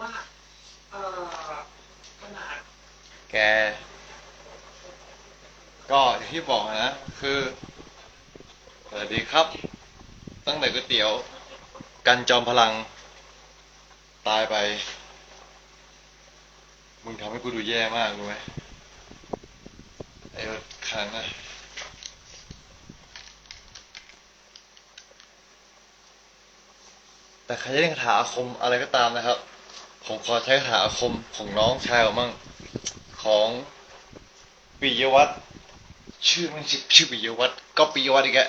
ว่าขนาดแก ก็อย่างที่บอกนะ คือสวัสดีครับ ตั้งแต่ก๋วยเตี๋ยว กันจอมพลัง ตายไป มึงทำให้กูดูแย่มากรู้ไหมไอ้ครั้งอะแต่ใครจะเล่นคาถาอาคมอะไรก็ตามนะครับ ผมขอใช้คาถาอาคมของน้องชายผมมั่งของปิยวัฒน์ชื่อมันชื่อชื่อปิยวัฒน์ก็ปิยวัฒน์อีกแก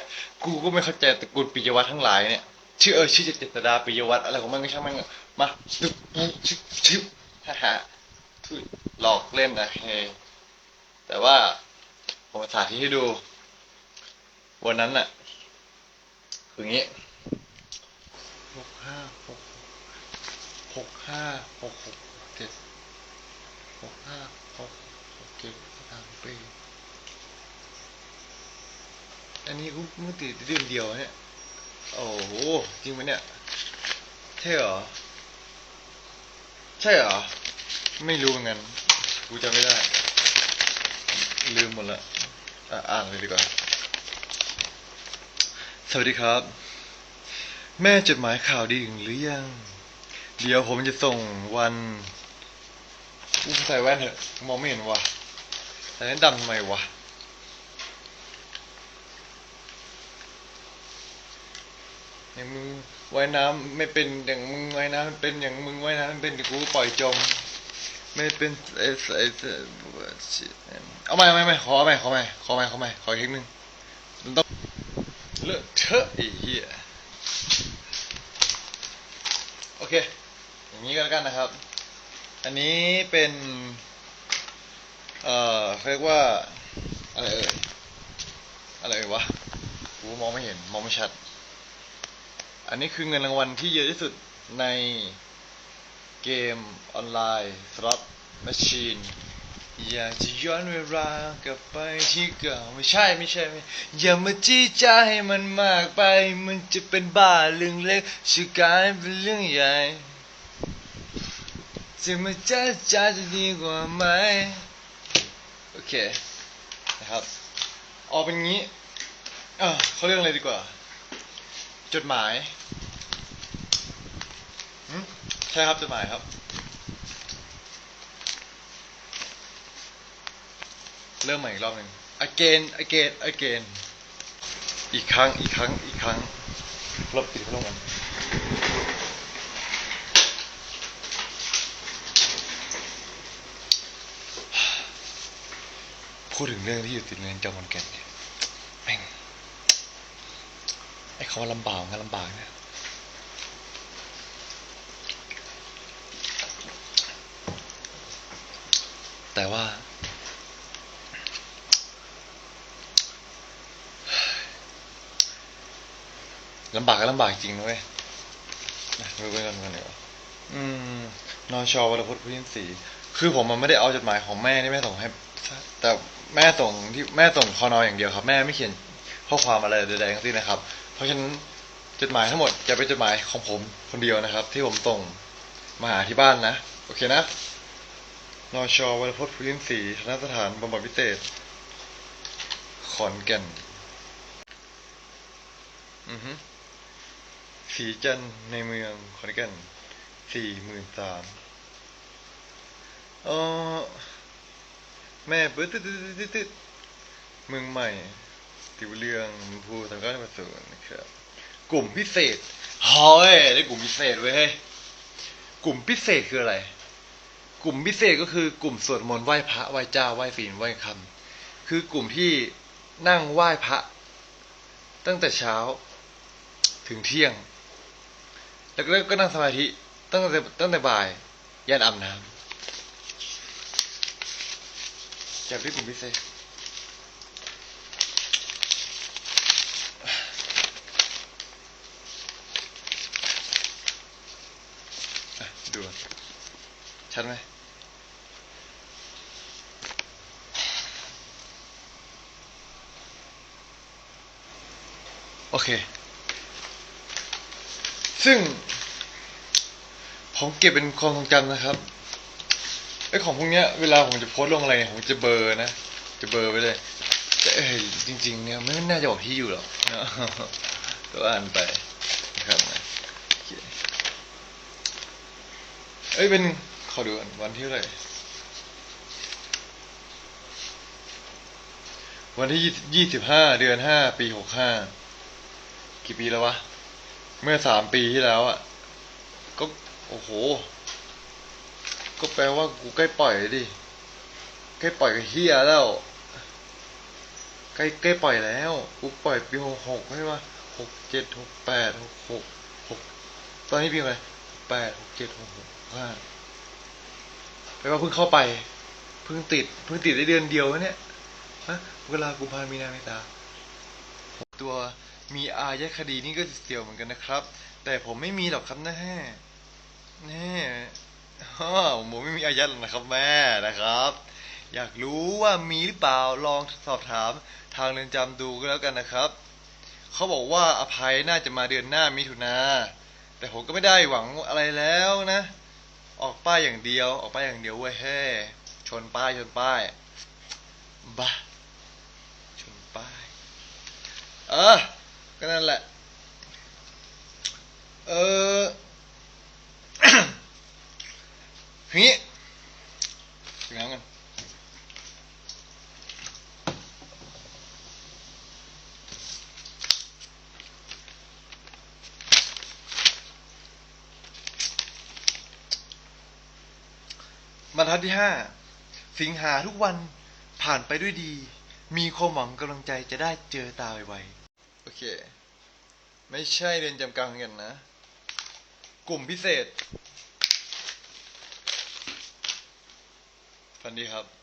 กูก็ไม่เข้าใจตระกูลปิยวัฒน์ทั้งหลายเนี่ยชื่อเออชื่อเจษดาปิยวัฒน์อะไรของมันก็ช่างมันมาชึบชึบชึบฮ่าฮ่าทุยหลอกเล่นนะเฮแต่ว่าผมสาธิตให้ดู วันนั้นน่ะ คืออย่างงี้หกห้าหก หกห้าหกหกเจ็ดหกห้าหกหกเจ็ดสามปีอันนี้กูมึงติดเดือนเดียวเนี่ย โอ้โห จริงไหมเนี่ย ใช่เหรอ ใช่เหรอ ไม่รู้เหมือนกัน กูจำไม่ได้ ลืมหมดละ อะอ่านเลยดีกว่า สวัสดีครับ แม่จดหมายข่าวดีถึงหรือยัง เดี๋ยวผมจะส่งวันกูใส่แว่นเถอะ มองไม่เห็นวะใส่แว่นดำทำไมวะ อย่างมึงว่ายน้ำไม่เป็นอย่างมึงว่ายน้ำเป็นอย่างมึงว่ายน้ำเป็นกูปล่อยจม ไม่เป็นไอ้ไอ้เอาใหม่เอาใหม่เอาใหม่ขอใหม่ขอใหม่ขอใหม่ขอใหม่ขออีกทีนึงมันต้องเลอะเทอะไอ้เหี้ยโอเค อย่างนี้ก็แล้วกันนะครับ อันนี้เป็น เอ่อเรียกว่า อะไรเอ่ย อะไรเอ่ยวะกูมองไม่เห็น มองไม่ชัด อันนี้คือเงินรางวัลที่เยอะที่สุดในเกมออนไลน์สล็อตแมชชีนอยากจะย้อนเวลากลับไปที่เก่าไม่ใช่ไม่ใช่ไม่อย่ามาจี้จ้าให้มันมากไป มันจะเป็นบ้าเรื่องเล็กจะกลายเป็นเรื่องใหญ่ จะมาจ้าจ้าจะดีกว่าไหมโอเคนะครับออกเป็นงี้อะเขาเรื่องอะไรดีกว่า จดหมายใช่ครับจดหมายครับ เริ่มใหม่อีกรอบหนึ่ง again again again อีกครั้งอีกครั้งอีกครั้งลบปิดพัดลมกัน พูดถึงเรื่องที่อยู่ติดเรือนจำมันแก่นเนี่ยแม่งไอ้คำว่าลำบากมันลำบากเนะแต่ว่า ลำบากก็ลำบากจริงนะเว้ยนะดูไปกันกันดีกว่าอืมนอชอวรพุทธพุทธินศรีคือผมมันไม่ได้เอาจดหมายของแม่ที่แม่ส่งให้ แต่ แม่ส่งที่แม่ส่งคอนออย่างเดียวครับ แม่ไม่เขียนข้อความอะไรใดๆทั้งสิ้นนะครับ เพราะฉะนั้นจดหมายทั้งหมดจะเป็นจดหมายของผมคนเดียวนะครับ ที่ผมส่งมาหาที่บ้านนะโอเคนะนอชอวรพุทธพุทธินศรีธนสถานบำบัดพิเศษขอนแก่นอือฮึสีจันในเมืองขอนแก่นสี่หมื่นสามเออ แม่เปิดตึ๊ดตึ๊ดตึ๊ดตึ๊ดตึ๊ดเมืองใหม่ ติวเรืองภูสังกัดประสูนนะครับ กลุ่มพิเศษเฮ้ยได้กลุ่มพิเศษเว้ยกลุ่มพิเศษคืออะไร กลุ่มพิเศษก็คือกลุ่มสวดมนต์ไหว้พระไหว้เจ้าไหว้ศีลไหว้คำคือกลุ่มที่นั่งไหว้พระ ตั้งแต่เช้าถึงเที่ยง แล้วก็ก็นั่งสมาธิตั้งแต่ตั้งแต่บ่ายยันอาบน้ำ จากที่กลุ่มพิเศษอะดูชัดไหมโอเค ซึ่ง ผมเก็บเป็นความทรงจำนะครับ ไอ้ของพวกเนี้ยเวลาผมจะโพสต์ลงอะไรเนี่ยผมจะเบอร์นะ จะเบอร์ไว้เลยแต่เอ้ยจริง ๆ เนี่ยไม่น่าจะบอกที่อยู่หรอกก็อ่านไปนะครับนะเอ้ยเป็นขอดูวันที่เท่าไรวันที่ยี่สิบห้าเดือนห้าปีหกห้ากี่ปีแล้ววะ เมื่อสามปีที่แล้วอะ ก็ โอ้โห ก็แปลว่ากูใกล้ปล่อยดิ ใกล้ปล่อยกับเฮียแล้ว ใกล้ใกล้ปล่อยแล้ว กูปล่อยปีหกหกใช่ปะหกเจ็ดหกแปดหกหกหกตอนนี้ปีอะไรแปดหกเจ็ดหกหกห้าแปลว่าเพิ่งเข้าไป เพิ่งติด เพิ่งติดได้เดือนเดียวเนี่ยฮะเวลากูพามีนาเมตาตัวมีอาญาคดีนี่ก็เสียวเหมือนกันนะครับ แต่ผมไม่มีหรอกครับนะแน่แน่ ฮ่าผมไม่มีอายัดหรอกนะครับแม่นะครับ อยากรู้ว่ามีหรือเปล่าลองสอบถามทางเรือนจำดูก็แล้วกันนะครับ เขาบอกว่าอภัยน่าจะมาเดือนหน้ามิถุนาแต่ผมก็ไม่ได้หวังอะไรแล้วนะ ออกป้ายอย่างเดียว ออกป้ายอย่างเดียวเว้ยเฮ้ชนป้ายชนป้ายบ้าชนป้ายเออก็นั่นแหละ เออ อย่า งนี้ถึงน้ำกันบรรทัดที่ห้าสิงหาทุกวันผ่านไปด้วยดี มีความหวังกำลังใจจะได้เจอตาไวๆโอเค ไม่ใช่เรียนจำกลางกันนะ กลุ่มพิเศษ ฟันดีครับ